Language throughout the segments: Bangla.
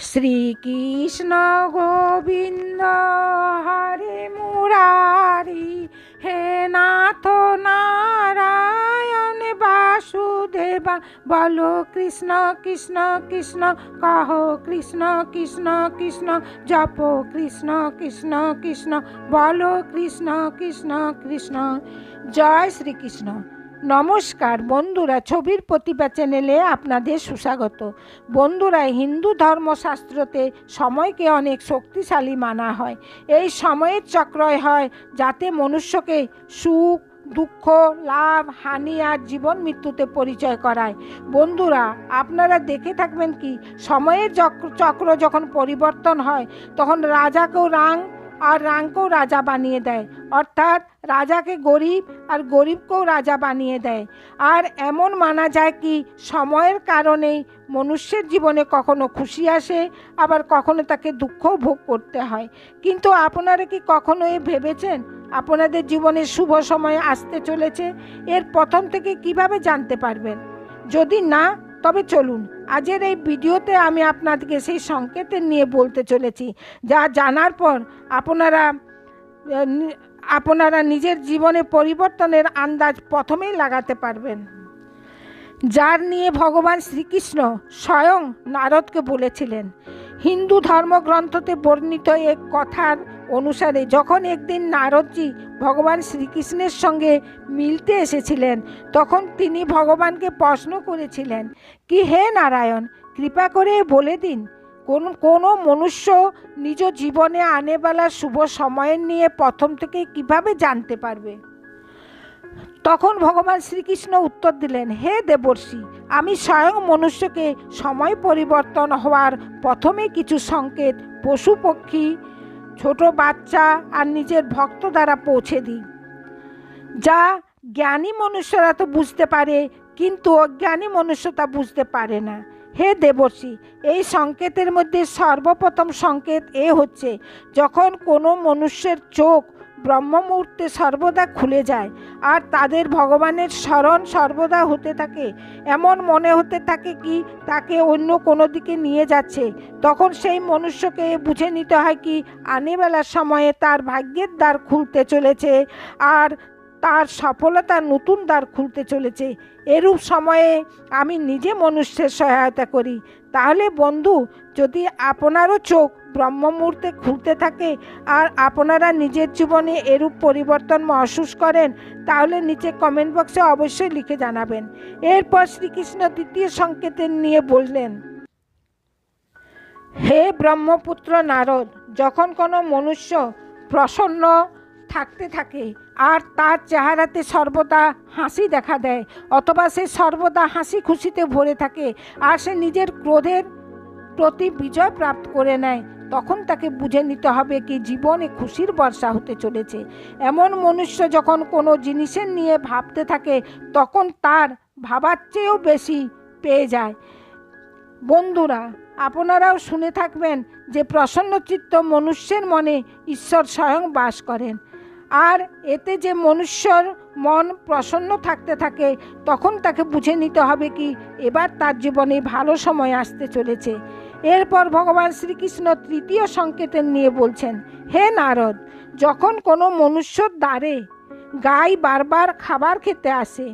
শ্রীকৃষ্ণ গোবিন্দ হরে মুরারি, হে নাথ নারায়ণ বাসুদেবা, বলো কৃষ্ণ কৃষ্ণ কৃষ্ণ, কহ কৃষ্ণ কৃষ্ণ কৃষ্ণ, জপ কৃষ্ণ কৃষ্ণ কৃষ্ণ, বলো কৃষ্ণ কৃষ্ণ কৃষ্ণ। জয় শ্রীকৃষ্ণ। নমস্কার বন্ধুরা, ছবির প্রতিভা চ্যানেলে আপনাদের সুস্বাগত। বন্ধুরা হিন্দু ধর্মশাস্ত্রতে সময়কে অনেক শক্তিশালী মানা হয়। এই সময়ের চক্রয় হয় যাতে মনুষ্যকে সুখ, দুঃখ, লাভ, হানি আর জীবন মৃত্যুতে পরিচয় করায়। বন্ধুরা, আপনারা দেখে থাকবেন কি, সময়ের চক্র যখন পরিবর্তন হয়, তখন রাজাকেও রাং আর রাংকেও রাজা বানিয়ে দেয়। অর্থাৎ রাজাকে গরিব আর গরিবকেও রাজা বানিয়ে দেয়। আর এমন মানা যায় কি, সময়ের কারণেই মনুষ্যের জীবনে কখনো খুশি আসে, আবার কখনো তাকে দুঃখও ভোগ করতে হয়। কিন্তু আপনারা কি কখনো এ ভেবেছেন? আপনাদের জীবনে শুভ সময় আসতে চলেছে। এর প্রথম থেকে কীভাবে জানতে পারবেন? যদি না তবে চলুন, আজের এই ভিডিওতে আমি আপনাদেরকে সেই সংকেতের নিয়ে বলতে চলেছি, যা জানার পর আপনারা আপনারা নিজের জীবনে পরিবর্তনের আন্দাজ প্রথমেই লাগাতে পারবেন। যার নিয়ে ভগবান শ্রীকৃষ্ণ স্বয়ং নারদকে বলেছিলেন, হিন্দু ধর্মগ্রন্থতে বর্ণিত এক কথার অনুসারে যখন একদিন নারদজি ভগবান শ্রীকৃষ্ণের সঙ্গে মিলতে এসেছিলেন, তখন তিনি ভগবানকে প্রশ্ন করেছিলেন, কি হে নারায়ণ, কৃপা করে বলে দিন, কোন, কোনো মনুষ্য নিজ জীবনে আনেবেলা শুভ সময়ের নিয়ে প্রথম থেকে কীভাবে জানতে পারবে? তখন ভগবান শ্রীকৃষ্ণ উত্তর দিলেন, হে দেবর্ষি, আমি স্বয়ং মনুষ্যকে সময় পরিবর্তন হওয়ার প্রথমে কিছু সংকেত পশু পক্ষী ছোট বাচ্চা আর নিজের ভক্ত দ্বারা পৌঁছে দিই। যা জ্ঞানী মনুষ্যরা তো বুঝতে পারে, কিন্তু অজ্ঞানী মনুষ্য তা বুঝতে পারে না। হে দেবর্ষি, এই সংকেতের মধ্যে সর্বপ্রথম সংকেত এ হচ্ছে, যখন কোনো মনুষ্যের চোখ ব্রহ্ম মুহূর্তে সর্বদা খুলে যায় আর তাদের ভগবানের স্মরণ সর্বদা হতে থাকে। এমন মনে হতে থাকে কি, তাকে অন্য কোনো দিকে নিয়ে যাচ্ছে। তখন সেই মনুষ্যকে বুঝে নিতে হয় কি আনেবেলার সময়ে তার ভাগ্যের দ্বার খুলতে চলেছে আর তার সফলতার নতুন দ্বার খুলতে চলেছে। এরূপ সময়ে আমি নিজে মনুষ্যের সহায়তা করি। তাহলে বন্ধু, যদি আপনারও চোখ ব্রহ্ম মুহূর্তে খুলতে থাকে আর আপনারা নিজের জীবনে এরূপ পরিবর্তন মহসুস করেন, তাহলে নিচে কমেন্ট বক্সে অবশ্যই লিখে জানাবেন। এরপর শ্রীকৃষ্ণ দ্বিতীয় সংকেতের নিয়ে বললেন, হে ব্রহ্মপুত্র নারদ, যখন কোনো মনুষ্য প্রসন্ন থাকতে থাকে। আর তার চেহারাতে সর্বদা হাসি দেখা দেয়, অথবা সে সর্বদা হাসি খুশিতে ভরে থাকে, আর সে নিজের ক্রোধের প্রতি বিজয় প্রাপ্ত করে নেয়। তখন তাকে বুঝে নিতে হবে কি জীবনে খুশির বর্ষা হতে চলেছে। এমন মনুষ্য যখন কোনো জিনিসের নিয়ে ভাবতে থাকে, তখন তার ভাবার চেয়েও বেশি পেয়ে যায়। বন্ধুরা, আপনারাও শুনে থাকবেন যে প্রসন্নচিত্ত মনুষ্যের মনে ঈশ্বর স্বয়ং বাস করেন। আর এতে যে মনুষ্যর মন প্রসন্ন থাকতে থাকে, তখন তাকে বুঝে নিতে হবে কি, এবার তার জীবনে ভালো সময় আসতে চলেছে। এরপর ভগবান শ্রীকৃষ্ণ তৃতীয় সংকেতের নিয়ে বলছেন, হে নারদ, যখন কোনো মনুষ্যর দ্বারে গাই বারবার খাবার খেতে আসে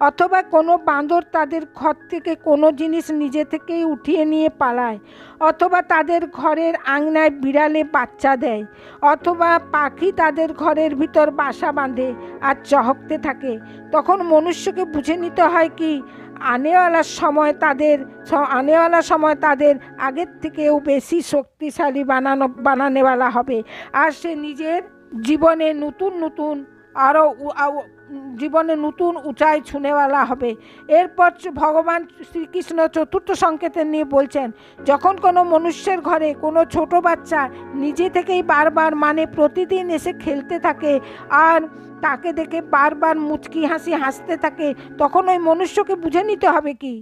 অথবা কোনো বাঁদর তাদের ঘর থেকে কোনো জিনিস নিজে থেকেই উঠিয়ে নিয়ে পালায়, অথবা তাদের ঘরের আঙনায় বিড়ালে বাচ্চা দেয়, অথবা পাখি তাদের ঘরের ভিতর বাসা বাঁধে আর চহকতে থাকে। তখন মনুষ্যকে বুঝে নিতে হয় কি আনেওয়ালার সময় তাদের স- আনেওয়ালা সময় তাদের আগের থেকেও বেশি শক্তিশালী বানানো, বানানেওয়ালা হবে। আর সে নিজের জীবনে নতুন নতুন আরও জীবনে নতুন উঁচাই ছুঁনেওয়ালা হবে। এরপর ভগবান শ্রীকৃষ্ণ চতুর্থ সংকেতের নিয়ে বলছেন, যখন কোনো মনুষ্যের ঘরে কোনো ছোট বাচ্চা নিজে থেকেই বারবার মানে প্রতিদিন এসে খেলতে থাকে আর তাকে দেখে বারবার মুচকি হাসি হাসতে থাকে, তখন ওই মনুষ্যকে বুঝে নিতে হবে কি?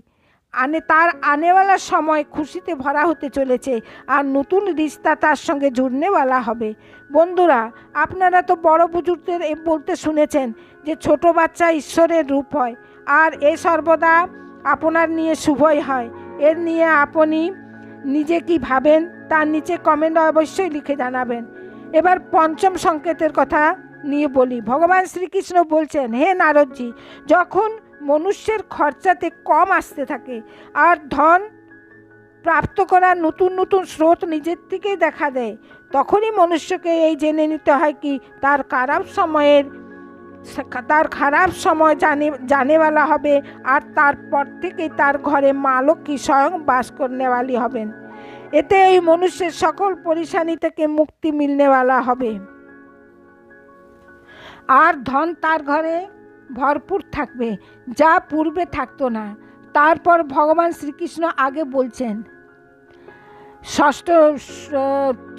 আনে তার আনেওয়ালার সময় খুশিতে ভরা হতে চলেছে আর নতুন রিস্তা তার সঙ্গে জুড়নেওয়ালা হবে। বন্ধুরা, আপনারা তো বড় বুজুর্গদের বলতে শুনেছেন যে ছোট বাচ্চা ঈশ্বরের রূপ হয়, আর এ সর্বদা আপনার নিয়ে শুভই হয়। এর নিয়ে আপনি নিজে কি ভাবেন, তার নিচে কমেন্ট অবশ্যই লিখে জানাবেন। এবার পঞ্চম সংকেতের কথা নিয়ে বলি। ভগবান শ্রীকৃষ্ণ বলছেন, হে নারদজি, যখন মনুষ্যের খরচাতে কম আসতে থাকে, আর ধন প্রাপ্ত করার নতুন নতুন স্রোত নিজের থেকেই দেখা দেয়, তখনই মনুষ্যকে এই জেনে নিতে হয় কি, তার খারাপ সময়ের তার খারাপ সময় জানে, জানেওয়ালা হবে আর তারপর থেকেই তার ঘরে মা লক্ষ্মী স্বয়ং বাস করনেওয়ালি হবেন। এতে এই মনুষ্যের সকল পরিশানি থেকে মুক্তি মিলনেওয়ালা হবে। আর ধন তার ঘরে ভরপুর থাকবে, যা পূর্বে থাকতো না। তারপর ভগবান শ্রীকৃষ্ণ আগে বলছেন, ষষ্ঠ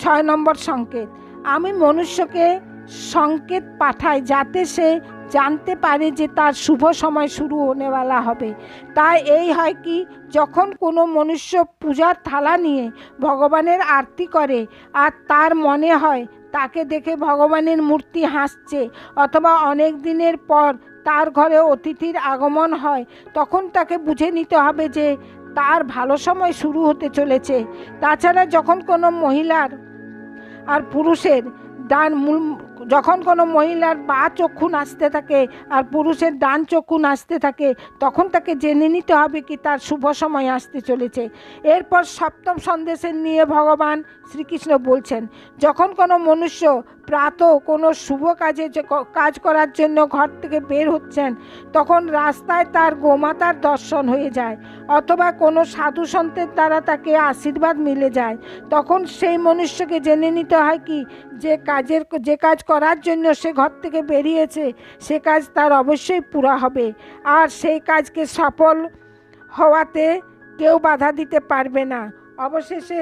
ছয় নম্বর সংকেত, আমি মনুষ্যকে সংকেত পাঠায় যাতে সে জানতে পারে যে তার শুভ সময় শুরু হনেওয়ালা হবে। তাই এই হয় কি, যখন কোনো মনুষ্য পূজার থালা নিয়ে ভগবানের আরতি করে আর তার মনে হয় তাকে দেখে ভগবানের মূর্তি হাসছে অথবা অনেক দিনের পর তার ঘরে অতিথির আগমন হয়, তখন তাকে বুঝে নিতে হবে যে তার ভালো সময় শুরু হতে চলেছে। তাছাড়া যখন কোনো মহিলার আর পুরুষের ডান যখন কোনো মহিলার বা চক্ষু নাচতে থাকে আর পুরুষের ডান চক্ষু নাচতে থাকে, তখন তাকে জেনে নিতে হবে কি তার শুভ সময় আসতে চলেছে। এরপর সপ্তম সন্দেশের নিয়ে ভগবান শ্রীকৃষ্ণ বলছেন, যখন কোনো মনুষ্য প্রাত কোনো শুভ কাজে কাজ করার জন্য ঘর থেকে বের হচ্ছেন, তখন রাস্তায় তার গোমাতার দর্শন হয়ে যায়, অথবা কোনো সাধু সন্তের দ্বারা তাকে আশীর্বাদ মিলে যায়। তখন সেই মনুষ্যকে জেনে নিতে হয় কি, যে কাজের যে কাজ করার জন্য সে ঘর থেকে বেরিয়েছে, সে কাজ তার অবশ্যই পুরা হবে। আর সেই কাজকে সফল হওয়াতে কেউ বাধা দিতে পারবে না। অবশেষে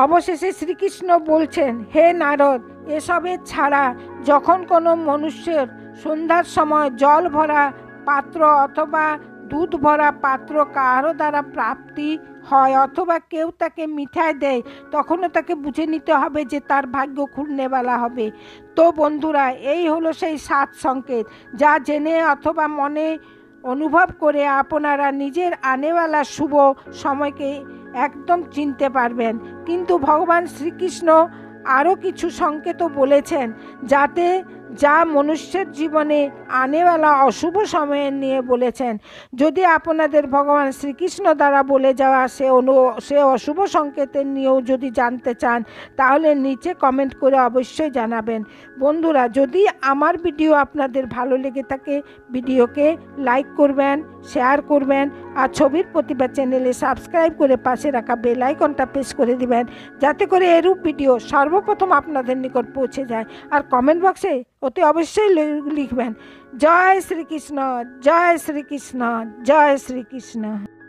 অবশেষে শ্রীকৃষ্ণ বলছেন, হে নারদ, এসবের ছাড়া যখন কোনো মনুষ্যের সন্ধ্যার সময় জল ভরা পাত্র অথবা দুধ ভরা পাত্র কারও দ্বারা প্রাপ্তি হয় অথবা কেউ তাকে মিঠাই দেয়, তখনও তাকে বুঝে নিতে হবে যে তার ভাগ্য খুলনেওয়ালা হবে। তো বন্ধুরা, এই হলো সেই সাত সংকেত, যা জেনে অথবা মনে অনুভব করে আপনারা নিজের আনেওয়ালা শুভ সময়কে একদম চিনতে পারবেন। কিন্তু ভগবান শ্রীকৃষ্ণ আরও কিছু সংকেতও বলেছেন যাতে যা মনুষ্যের জীবনে আনেওয়ালা অশুভ সময়ে নিয়ে বলেছেন। যদি আপনাদের ভগবান শ্রীকৃষ্ণ দ্বারা বলে যাওয়া সে অনু, সে অশুভ সংকেতের নিয়েও যদি জানতে চান, তাহলে নিচে কমেন্ট করে অবশ্যই জানাবেন। বন্ধুরা, যদি আমার ভিডিও আপনাদের ভালো লেগে থাকে, ভিডিওকে লাইক করবেন শেয়ার করবেন, আর ছবির প্রতিভা চ্যানেলে সাবস্ক্রাইব করে পাশে রাখা বেল আইকনটা প্রেস করে দিবেন, যাতে করে এরূপ ভিডিও সর্বপ্রথম আপনাদের নিকট পৌঁছে যায়। আর কমেন্ট বক্সে ওতে অবশ্যই লি- লিখবেন জয় শ্রীকৃষ্ণ জয় শ্রীকৃষ্ণ জয় শ্রীকৃষ্ণ